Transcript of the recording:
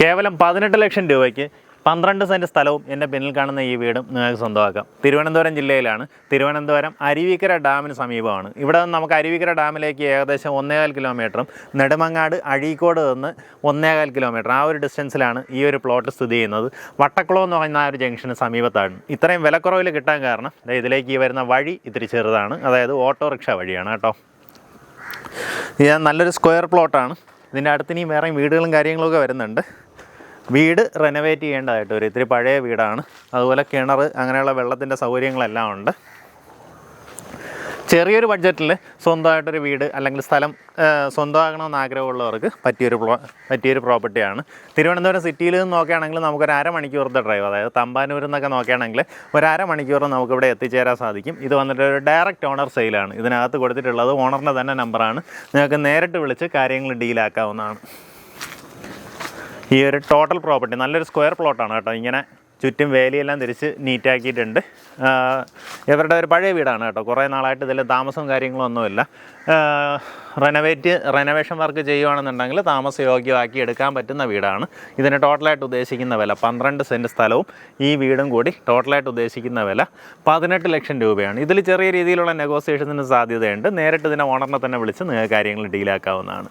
കേവലം പതിനെട്ട് ലക്ഷം രൂപയ്ക്ക് പന്ത്രണ്ട് സെന്റ് സ്ഥലവും എന്റെ പിന്നിൽ കാണുന്ന ഈ വീടും നിങ്ങൾക്ക് സ്വന്തമാക്കാം. തിരുവനന്തപുരം ജില്ലയിലാണ്. തിരുവനന്തപുരം അരുവിക്കര ഡാമിന് സമീപമാണ്. ഇവിടെ നിന്ന് നമുക്ക് അരുവിക്കര ഡാമിലേക്ക് ഏകദേശം ഒന്നേകാൽ കിലോമീറ്ററും നെടുമങ്ങാട് അഴീക്കോട് നിന്ന് ഒന്നേകാൽ കിലോമീറ്റർ ആ ഒരു ഡിസ്റ്റൻസിലാണ് ഈ ഒരു പ്ലോട്ട് സ്ഥിതി ചെയ്യുന്നത്. വട്ടക്കുളം എന്ന് പറയുന്ന ആ ഒരു ജംഗ്ഷന് സമീപത്താണ്. ഇത്രയും വിലക്കുറവിൽ കിട്ടാൻ കാരണം ഇതിലേക്ക് ഈ വരുന്ന വഴി ഇത്തിരി ചെറുതാണ്. അതായത് ഓട്ടോറിക്ഷ വഴിയാണ് കേട്ടോ. ഇത് നല്ലൊരു സ്ക്വയർ പ്ലോട്ടാണ്. ഇതിന്റെ അടുത്ത് ഇനി വേറെ വീടുകളും കാര്യങ്ങളൊക്കെ വരുന്നുണ്ട്. വീട് റെനോവേറ്റ് ചെയ്യേണ്ടതായിട്ട് വരും. ഇത്തിരി പഴയ വീടാണ്. അതുപോലെ കിണർ അങ്ങനെയുള്ള വെള്ളത്തിന്റെ സൗകര്യങ്ങളെല്ലാം ഉണ്ട്. ചെറിയൊരു ബഡ്ജറ്റിൽ സ്വന്തമായിട്ടൊരു വീട് അല്ലെങ്കിൽ സ്ഥലം സ്വന്തമാകണമെന്ന് ആഗ്രഹമുള്ളവർക്ക് പറ്റിയൊരു പറ്റിയൊരു പ്രോപ്പർട്ടിയാണ് തിരുവനന്തപുരം സിറ്റിയിൽ നിന്ന് നോക്കുകയാണെങ്കിൽ നമുക്കൊരു അരമണിക്കൂറത്തെ ഡ്രൈവ് അതായത് തമ്പാനൂരിൽ നിന്നൊക്കെ നോക്കുകയാണെങ്കിൽ ഒരു അരമണിക്കൂർ നമുക്കിവിടെ എത്തിച്ചേരാൻ സാധിക്കും. ഇത് വന്നിട്ട് ഒരു ഡയറക്റ്റ് ഓണർ സെയിലാണ് ഇതിനകത്ത് കൊടുത്തിട്ടുള്ളത് ഓണറിന്റെ തന്നെ നമ്പറാണ് നിങ്ങൾക്ക് നേരിട്ട് വിളിച്ച് കാര്യങ്ങൾ ഡീലാക്കാവുന്നതാണ് ഈ ഒരു ടോട്ടൽ പ്രോപ്പർട്ടി നല്ലൊരു സ്ക്വയർ പ്ലോട്ടാണ് കേട്ടോ. ഇങ്ങനെ ചുറ്റും വേലിയെല്ലാം തിരിച്ച് നീറ്റാക്കിയിട്ടുണ്ട് ഇവരുടെ ഒരു പഴയ വീടാണ് കേട്ടോ. കുറേ നാളായിട്ട് ഇതിൽ താമസവും കാര്യങ്ങളൊന്നുമില്ല റെനോവേറ്റ് റെനോവേഷൻ വർക്ക് ചെയ്യുകയാണെന്നുണ്ടെങ്കിൽ താമസയോഗ്യമാക്കി എടുക്കാൻ പറ്റുന്ന വീടാണ്. ഇതിന് ടോട്ടലായിട്ട് ഉദ്ദേശിക്കുന്ന വില പന്ത്രണ്ട് സെന്റ് സ്ഥലവും ഈ വീടും കൂടി ടോട്ടലായിട്ട് ഉദ്ദേശിക്കുന്ന വില പതിനെട്ട് ലക്ഷം രൂപയാണ്. ഇതിൽ ചെറിയ രീതിയിലുള്ള നെഗോസിയേഷൻസിന് സാധ്യതയുണ്ട്. നേരിട്ട് ഇതിനെ ഓണറിനെ തന്നെ വിളിച്ച് നിങ്ങൾക്ക് കാര്യങ്ങൾ ഡീലാക്കാവുന്നതാണ്